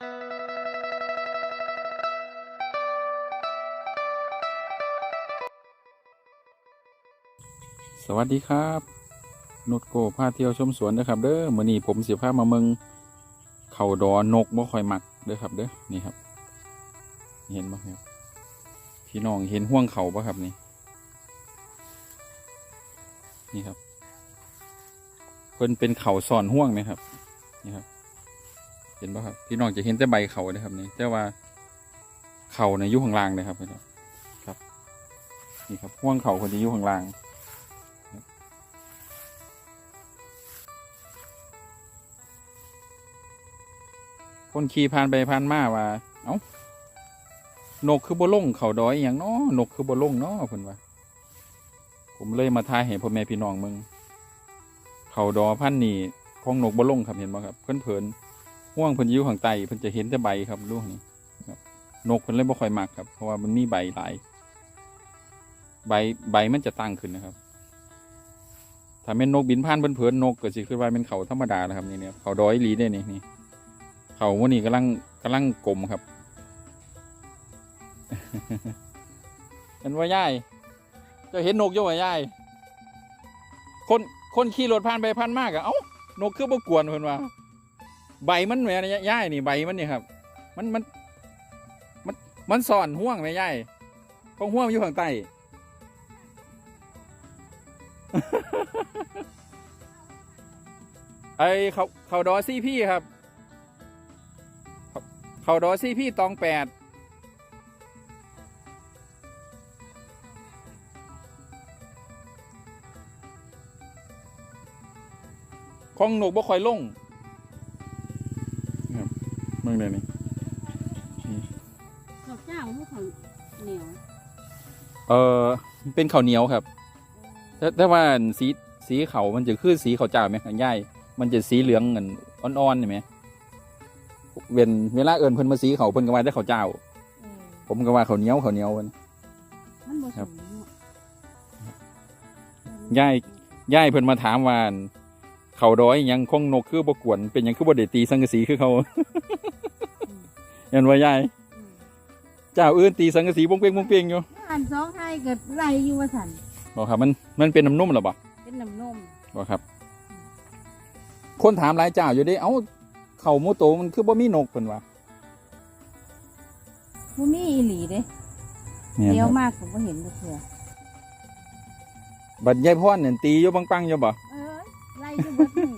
สวัสดีครับนุดโกพาเที่ยวชมสวนนะครับ เด้อมือนี้ผมสิพามาเมืองเข่าดอนกบ่ค่อยมักเด้อครับ เด้อนี่ครับ เห็นบ่ครับพี่น้องเห็นห่วงเขาปะครับนี่นี่ครับ เพิ่นเป็นเข่าซ่อนห่วงไหมครับ นี่ครับ เห็นปะครับพี่น้องจะเห็นแต่ใบเขาเลยครับนี่แต่ว่าเขาในยอยู่ข้างล่างเลยครับพี่น้องครับ นี่ครับห่วงเขาคนจะอยู่ข้างล่างคนขี่ผ่านไปผ่านมาว่า เอ้านกคือบ่ลงเขาดอยอหย่างเนาะนกคือบ่ลงเนาะเพิ่นว่าผมเลยมาทายให้พ่อแม่พี่น้องมึง เขาดอพันธุ์นี่ของนกบ่ลงครับเห็นบ่ครับ เพิ่นเผิน ห่วงเพิ่นอยู่ข้างใต้เพิ่นจะเห็นแต่ใบครับลูกนี่นกเพิ่นเลยบ่ค่อยมักครับ เพราะว่ามันมีใบหลาย ใบใบมันจะตั้งขึ้นนะครับ ถ้าเป็นนกบินผ่านเพิ่นเผินนกก็สิคือว่าเป็นเขาธรรมดานะครับนี่เนี่ยเขาดอยหลีเด้นี่นี่เขาวันนี้กำลังกำลังกลมครับเห็นว่าย่ายจะเห็นนกอยู่ว่าย่ายคนคนขี่รถผ่านไปผ่านมากอะเอ้านกคือบ่กวนเพิ่นว่า ใบมันแหม่ย่ายนี่ใบมันนี่ครับ มันมันมันมันซ่อนห่วงแม่ย่ายของห่วงอยู่ข้างใต้ไอเขาเขาดอซี่พี่ครับ เขาดอซี่พี่ตองแปดของหนุกบ่ค่อยลงครับเมืองใดนี่ข้าวเจ้าลูกข้าวเหนียวเออเป็นข้าวเหนียวครับแต่แต่ว่าสีสีเขามันจะคือสีข้าวเจ้าไหมย่ายมันจะสีเหลืองเงินอ่อนๆใช่ไหมเวนเวลาเอิญเพิ่นมาสีเขาเพิ่นก็ว่าได้ข้าวเจ้าเออผมก็ว่าข้าวเหนียวข้าวเหนียวมันมันบ่ครัสบมเนาะย่ายย่ายเพิ่นมาถามว่าอั่นเขาดอยหยังคงนกคือบ่กวนเป็นหยังคือบ่ได้ตีสังกะสีคือเขา เห็นว่าย่ายอืมเจ้าอื่นตีสังกะสีบงเป้งบงเป้งอยู่อันสองไทยเกิดไรอยู่ว่าสันบอกครับมันมันเป็นน้ำนุ่มหรอบ่เป็นน้ำนมบอกครับ คนถามหลายเจ้าอยู่เด้เอ้าเขาหมูโตมันคือบ่มีนกเพิ่นว่าบ่มีอีหลีเด้เนี่ยเดีคยวรับมากผมก็เห็นเถื่อบัดยายพรเนี่ยตีอยู่ปังๆอยู่บ่เออไล่อยู่เบิดมือ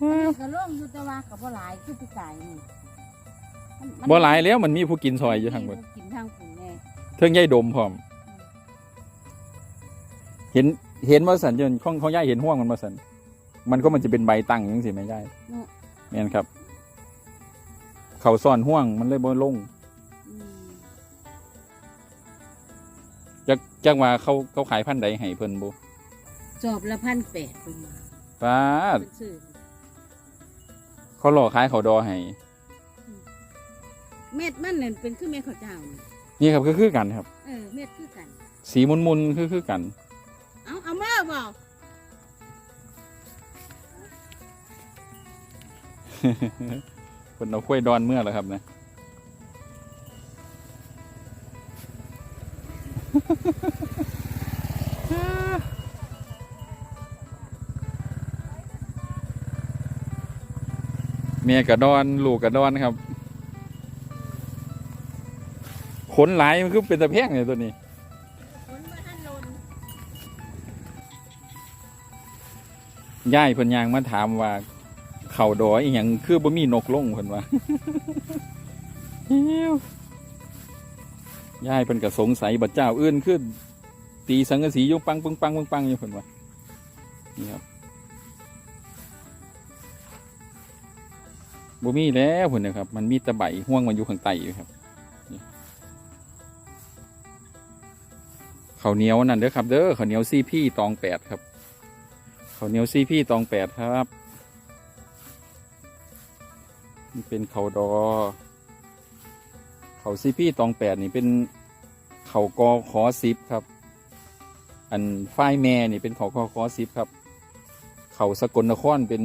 อันนี้ก็ล่งอยู่แต่ว่ากับบ่หลายคือปีกายนี่มันมัน บ่หลายแล้วมันมีผู้กินซอยอยู่ทางเบิดมีผู้กินทางปุ่นแน่เทิงยายดมพร้อม เห็นเห็นว่าสันจนของของยายเห็นห่วงมันมาสันมันก็มันจะเป็นใบตั้งจังซี่แม่ยายแม่นครับ เขาซ่อนห่วงมันเลยบ่ลงอืมจักจักว่าเขาเขาขายพันธุ์ใดให้เพิ่นบ่จอบละพันแปดเป็นป้าดเป็นซื้อเขาหลอกขายเขาดอให้ เม็ดมันเนี่ยเป็นคือเม็ดข้าวเจ้านี่นี่ครับก็คือกันครับ เออเม็ดคือกัน สีมุนๆคือคือกัน เอาเอามาเปล่าเพิ่นเอาข้วยดอนเมื่อแล้วครับนะ เมียกระดอน ลูกกระดอนครับ ขนหลายมันคือเป็นตะแพงเลยตัวนี้ผลมาท่านลนย่ายเพิ่นยางมาถามว่า เข่าดอยอหย่างคือบ่มีนกลงเพิ่นว่าฮิวย่ายเพิ่นก็สงสัยบัดเจ้าอื่นคือตีสังกะสียู่ปังปึงปังปึงปังอยู่เพิ่นว่านี่ครับบ่มีแล้วเพิ่นนะครับ มันมีตะใบห่วงมันอยู่ข้างใต้อยู่ครับ ข้าวเหนียวนั่นเด้อครับ เด้อข้าวเหนียวซีพี่ตองแปดครับข้าวเหนียวซีพี่ตองแปดครับนี่เป็นเขาวดอเขาซีพี่ตองแปดนี่เป็นเขากอขอซิบครับ อันฝ้ายแม่นี่เป็นเขากอขอซิบครับ เขาสกลนครเป็น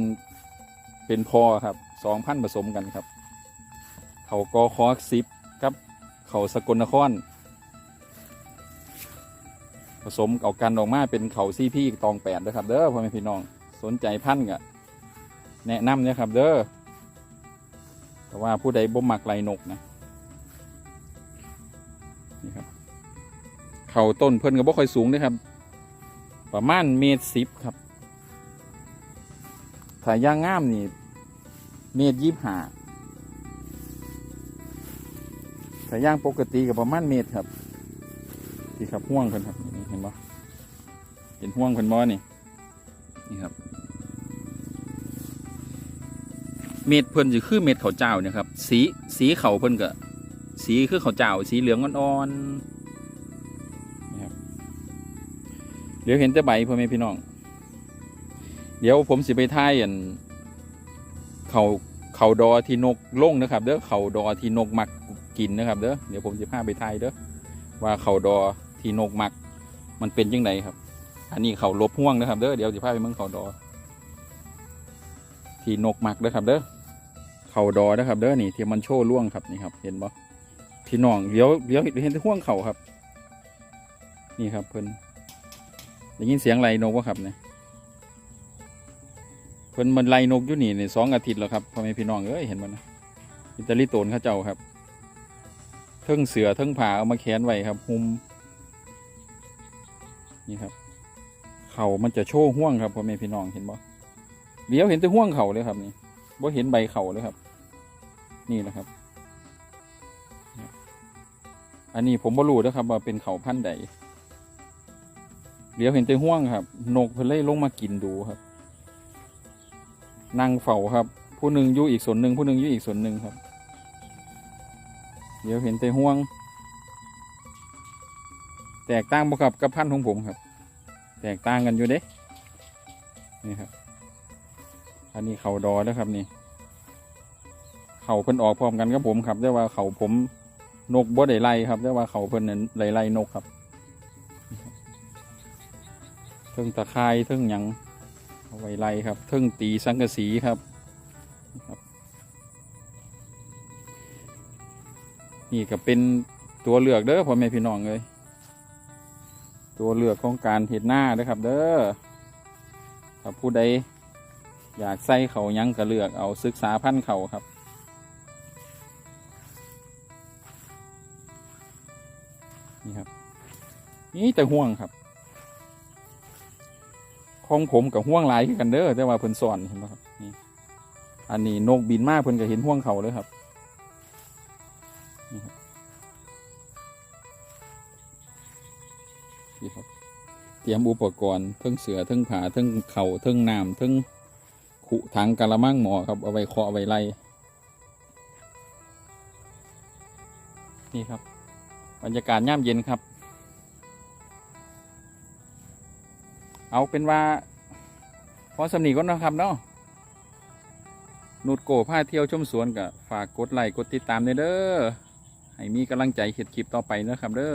เป็นพอครับสองพันผสมกันครับ เขากอคอซิบกับ เขาสกลนคร ผสมเอากันออกมาเป็นเขาซีพี่ตองแปดนะครับ เด้อพ่อแม่พี่น้องสนใจพันธุ์กะแนะนำเนี่ยครับ เด้อแต่ว่าผู้ใดบ่มักไรนกนะนี่ครับเขาต้นเพิ่นก็บ่ค่อยสูงเด้อครับ ประมาณเมตรสิบครับถ้าย่างงามนี่เมตรยี่ห้าถ้าย่างปกติก็ประมาณเมตรครับ ที่ครับห่วงเพิ่นครับนี่เห็นบ่เห็นห่วงเพิ่นบ่นี่นี่ครับ เม็ดเพิ่นจะคือเม็ดข้าวเจ้าเนี่ยครับ สีสีเขาเพิ่นก็สีคือข้าวเจ้า สีเหลืองอ่อนๆนี่ครับเดี๋ยวเห็นแต่ใบพ่อแม่พี่น้อง เดี๋ยวผมสิไปท่ายอันเขาเขาดอที่นกลงนะครับ เด้อเขาดอที่นกมักกินนะครับ เด้อเดี๋ยวผมจะพาไปท่ายเด้อ ว่าเขาดอที่นกมัก มันเป็นยังไงครับ อันนี้เขาลบห่วงนะครับเด้อเดี๋ยวจะพาไปเมืองเขาดอ ที่นกมักเด้อครับ เด้อเขาดอนะครับ เด้อนี่ที่มันโชว์ล่วงครับนี่ครับ เห็นบ่พี่น้องเดี๋ยวเดี๋ยวเห็นแต่ห่วงเขาครับ นี่ครับเพิ่นได้ยินเสียงไรนกวะครับเนี่ยเพิ่นมันไล่นกอยู่นี่ในสองอาทิตย์แล้วครับพ่อแม่พี่น้องเอ้ยเห็นมันนะอิตาลีโตนข้าเจ้าครับ เทิงเสือเทิงผาเอามาแขวนไว้ครับหุมนี่ครับ เข่ามันจะโชว์ห่วงครับพ่อแม่พี่น้องเห็นบ่เดี๋ยวเห็นแต่ห่วงเข่าเลยครับนี่บ่เห็นใบเข่าเลยครับ นี่แหละครับ อันนี้ผมบ่รู้นะครับ ว่าเป็นเข่าพันธุ์ใดเดี๋ยวเห็นแต่ห่วงครับ นกเพิ่นเลยลงมากินดูครับนั่งเฝ้าครับ ผู้หนึ่งอยู่อีกส่วนหนึ่งผู้หนึ่งอยู่อีกส่วนหนึ่งครับ เดี๋ยวเห็นแต่ห่วง แตกต่างบ่ครับกับพันธุ์ของผมครับ แตกต่างกันอยู่เด้นี่ครับ อันนี้เข่าดอนะครับนี่ เข่าเพิ่นออกพร้อมกันกับผมครับแต่ว่าเข่าผมนกบ่ได้ไล่ครับแต่ว่าเข่าเพิ่นนั้นไล่ไล่นกครับเทิงตะไคร้เทิงหยังเอาไว้ไล่ครับเทิงตีสังกะสีครับ นี่ก็เป็นตัวเลือกเด้อพ่อแม่พี่น้องเลย ตัวเลือกของการเห็ดหน้าเด้อครับ เด้อถ้าผู้ใดอยากใส่เขายังก็เลือกเอาศึกษาพันธุ์เขาครับ นี่ครับ นี่แต่ห่วงครับของผมกับห่วงหลายกันเด้อแต่ว่าเพิ่นสอนเห็นไหมครับนี่อันนี้นกบินมากเพิ่นก็เห็นห่วงเขาเลยครับ เตรียมอุปกรณ์ทั้งเสือทั้งผาทั้งเข่าทั้งน้ำทั้งขุถังกะละมังหมอครับ เอาไว้เคาะไว้ไล่นี่ครับ บรรยากาศย่ำเย็นครับ เอาเป็นว่า พอสำนีก็นะครับเนาะนุดโกผ้าเที่ยวชมสวนกับฝากกดไลค์กดติดตามเด้อให้มีกำลังใจเห็ดคลิปต่อไปนะครับเด้อ